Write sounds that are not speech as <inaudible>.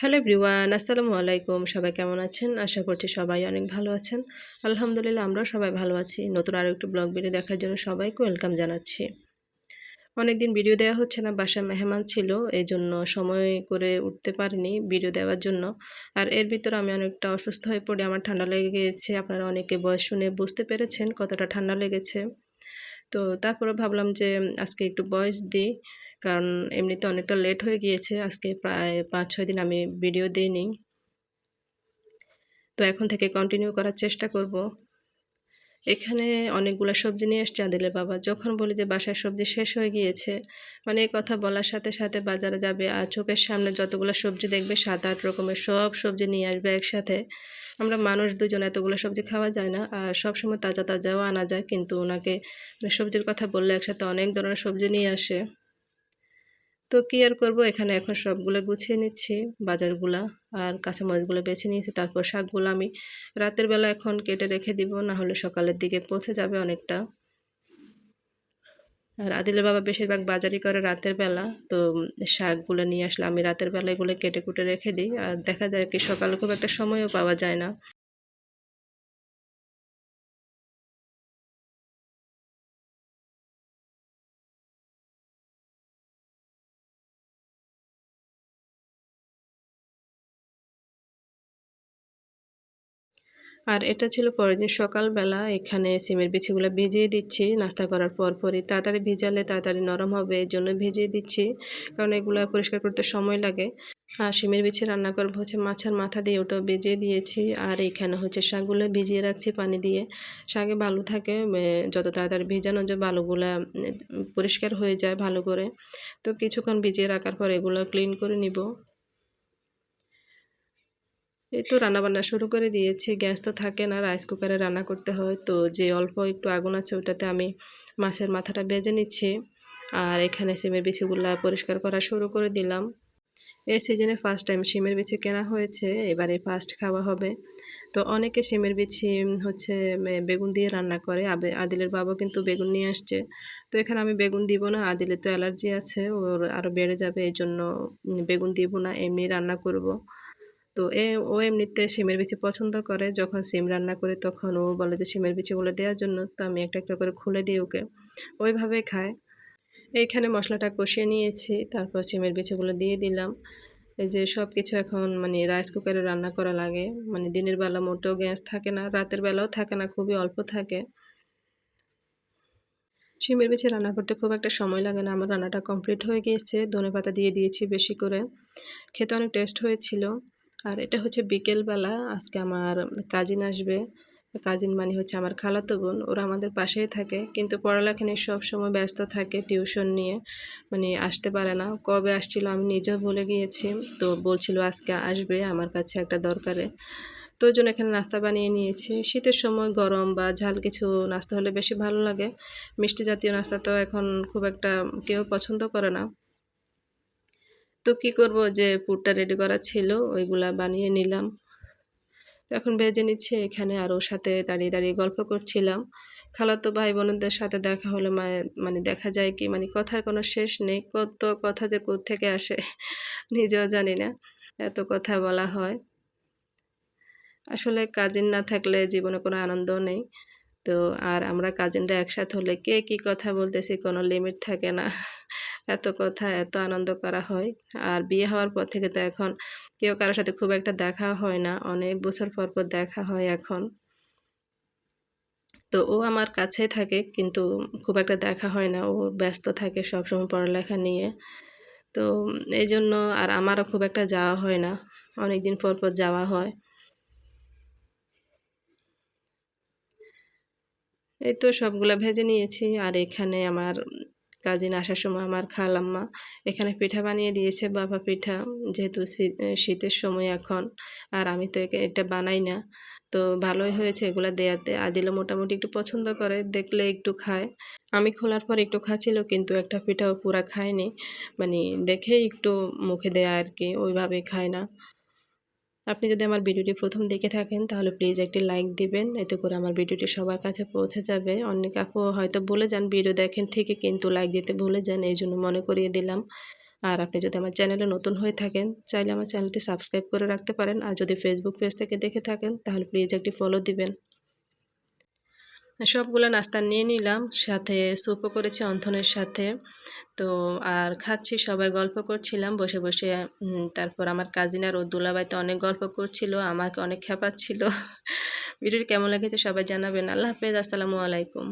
Hello everyone, আসসালামু আলাইকুম। সবাই কেমন আছেন? আশা করছি সবাই অনেক ভালো আছেন। আলহামদুলিল্লাহ আমরাও সবাই ভালো আছি। নতুন আরও একটু ব্লগ ভিডিও দেখার জন্য সবাইকে ওয়েলকাম জানাচ্ছি। অনেকদিন ভিডিও দেওয়া হচ্ছে না বাসা মেহমান ছিল এই জন্য সময় করে উঠতে পারিনি ভিডিও দেওয়ার জন্য। আর এর ভিতরে আমি অনেকটা অসুস্থ হয়ে পড়ে, আমার ঠান্ডা লেগে গিয়েছে আপনারা অনেকে বয়স শুনে বুঝতে পেরেছেন কতটা ঠান্ডা লেগেছে। তো তারপরে ভাবলাম যে, আজকে একটু বয়স দিই। কারণ এমনিতে অনেকটা লেট হয়ে গিয়েছে। আজকে প্রায় পাঁচ ছয় দিন আমি ভিডিও দিইনি। তো এখন থেকে কন্টিনিউ করার চেষ্টা করব। এখানে অনেকগুলো সবজি নিয়ে এসছে আদিলের বাবা। যখন বলি যে বাসার সবজি শেষ হয়ে গিয়েছে মানে এই কথা বলার সাথে সাথে বাজারে যাবে আর চোখের সামনে যতগুলো সবজি দেখবে সাত আট রকমের সব সবজি নিয়ে আসবে একসাথে। আমরা মানুষ দুজন, এতগুলো সবজি খাওয়া যায় না আর সবসময় তাজা তাজাও আনা যায়। কিন্তু ওনাকে মানে সবজির কথা বললে একসাথে অনেক ধরনের সবজি নিয়ে আসে। তো কী আর করব? এখানে এখন সবগুলো গুছিয়ে নিচ্ছি, বাজারগুলা আর কাঁচামরিচগুলো বেছে নিয়েছি, তারপর শাকগুলো আমি রাতের বেলা এখন কেটে রেখে দিব, না হলে সকালের দিকে পৌঁছে যাবে অনেকটা। আর আদিলের বাবা বেশিরভাগ বাজারই করে রাতের বেলা, তো শাকগুলো নিয়ে আসলে আমি রাতের বেলা এগুলো কেটে কুটে রেখে দিই। আর দেখা যায় কি সকালে খুব একটা সময়ও পাওয়া যায় না। আর এটা ছিল পরের দিন সকালবেলা। এখানে সিমের বিছিগুলো ভিজিয়ে দিচ্ছি। নাস্তা করার পর পরই তাড়াতাড়ি ভিজালে তাড়াতাড়ি নরম হবে এই জন্য ভিজিয়ে দিচ্ছি। কারণ এগুলো পরিষ্কার করতে সময় লাগে। আর সিমের বিছি রান্না করব হচ্ছে মাছের মাথা দিয়ে, ওটাও ভিজিয়ে দিয়েছি। আর এখানে হচ্ছে শাকগুলো ভিজিয়ে রাখছি পানি দিয়ে। শাকে ভালো থাকে যত তাড়াতাড়ি ভিজানো যে বালুগুলা পরিষ্কার হয়ে যায় ভালো করে। তো কিছুক্ষণ ভিজিয়ে রাখার পর এগুলো ক্লিন করে নিব। এই তো রান্নাবান্না শুরু করে দিয়েছি। গ্যাস তো থাকে না রাইস কুকারে রান্না করতে হয়। তো যে অল্প একটু আগুন আছে, ওটাতে আমি মাছের মাথাটা বেজে নিচ্ছি। আর এখানে সিমের বিচিগুলা পরিষ্কার করা শুরু করে দিলাম। এই সিজনে ফার্স্ট টাইম সিমের বিচি কেনা হয়েছে, এবারে ফার্স্ট খাওয়া হবে। তো অনেকে সিমের বিচি হচ্ছে বেগুন দিয়ে রান্না করে। আবে, আদিলের বাবা কিন্তু বেগুন নিয়ে আসছে। তো এখানে আমি বেগুন দিব না আদিলের তো অ্যালার্জি আছে, ওর আরও বেড়ে যাবে এই জন্য বেগুন দিব না, এমনি রান্না করব। তো এ, ও এমনিতে সিমের বিচি পছন্দ করে। যখন সিম রান্না করে তখন ও বলে যে সিমের বিচিগুলো দেওয়ার জন্য, তো আমি একটা একটা করে খুলে দিই ওকে। ওইভাবে খায়। এইখানে মশলাটা কষিয়ে নিয়েছি, তারপর সিমের বিচিগুলো দিয়ে দিলাম। এই যে সব কিছু এখন মানে রাইস কুকারে রান্না করা লাগে। মানে দিনের বেলা মোটেও গ্যাস থাকে না, রাতের বেলাও থাকে না, খুবই অল্প থাকে। সিমের বিচি রান্না করতে খুব একটা সময় লাগে না, আমার রান্নাটা কমপ্লিট হয়ে গিয়েছে। ধনে পাতা দিয়ে দিয়েছি বেশি করে। খেতে অনেক টেস্ট হয়েছিল। আর এটা হচ্ছে বিকেলবেলা, আজকে আমার কাজিন আসবে। কাজিন মানে হচ্ছে আমার খালাতো বোন, ওরা আমাদের পাশেই থাকে, কিন্তু পড়ালেখা নিয়ে সবসময় ব্যস্ত থাকে টিউশন নিয়ে মানে আসতে পারে না। কবে আসছিল আমি নিজেও ভুলে গিয়েছি, তো বলছিল আজকে আসবে, আমার কাছে একটা দরকারে। তো ওই জন্য এখানে নাস্তা বানিয়ে নিয়েছি। শীতের সময় গরম বা ঝাল কিছু নাস্তা হলে বেশি ভালো লাগে। মিষ্টি জাতীয় নাস্তা তো এখন খুব একটা কেউ পছন্দ করে না। তো কি করব যে পুরটা রেডি করা ছিল, ওইগুলা বানিয়ে নিলাম। তো এখন ভেজে নিচ্ছে, এখানে আর ওর সাথে দাঁড়িয়ে দাঁড়িয়ে গল্প করছিলাম। খালাতো ভাই বোনদের সাথে দেখা হলে মানে দেখা যায় কি মানে কথার কোনো শেষ নেই, কত কথা যে থেকে আসে <laughs> নিজেও জানি না, এত কথা বলা হয়। আসলে কাজিন না থাকলে জীবনে কোনো আনন্দ নেই। তো আর আমরা কাজিনরা একসাথে হলে কে কি কথা বলতেছি, কোনো লিমিট থাকে না। এত কথা, এত আনন্দ করা হয়। আর বিয়ে হওয়ার পর থেকে তো এখন কেউ কারোর সাথে খুব একটা দেখা হয় না। অনেক বছর পর পর দেখা হয় এখন। তো ও আমার কাছে থাকে, কিন্তু খুব একটা দেখা হয় না। ও ব্যস্ত থাকে সবসময় পড়ালেখা নিয়ে। তো এই জন্য আর আমারও খুব একটা যাওয়া হয় না। অনেক দিন পর পর যাওয়া হয়। এই তো সবগুলো ভেজে নিয়েছি। আর এখানে আমার কাজিন আসার সময় আমার খালাম্মা এখানে পিঠা বানিয়ে দিয়েছে, বাবা পিঠা। যেহেতু শীতের সময় এখন, আর আমি তো এটা বানাই না। তো ভালোই হয়েছে এগুলো দেয়াতে। আদিলে মোটামুটি একটু পছন্দ করে, দেখলে একটু খায়। আমি খোলার পর একটু খাচ্ছিল, কিন্তু একটা পিঠাও পুরা খায়নি। মানে দেখে একটু মুখে দেয়া আর কি ওইভাবে খায় না। আপনি যদি আমার ভিডিওটি প্রথম দেখে থাকেন, তাহলে প্লিজ একটি লাইক দিবেন। এতে করে আমার ভিডিওটি সবার কাছে পৌঁছে যাবে। অনেক আপু হয়তো বলে যান ভিডিও দেখেন, ঠিকই কিন্তু লাইক দিতে ভুলে যান, এই জন্য মনে করিয়ে দিলাম। আর আপনি যদি আমার চ্যানেলে নতুন হয়ে থাকেন, চাইলে আমার চ্যানেলটি সাবস্ক্রাইব করে রাখতে পারেন। আর যদি ফেসবুক পেজ থেকে দেখে থাকেন, তাহলে প্লিজ একটি ফলো দিবেন। সবগুলো নাস্তা নিয়ে নিলাম, সাথে স্যুপও করেছি অন্থনের সাথে। তো আর খাচ্ছি, সবাই গল্প করছিলাম, বসে বসে তারপর আমার কাজিন আর ও দুলাবাইতে অনেক গল্প করছিল, আমাকে অনেক খেপাচ্ছিল। <laughs> ভিডিওটি কেমন লেগেছে সবাই জানাবেন। আল্লাহ হাফেজ, আসসালামু আলাইকুম।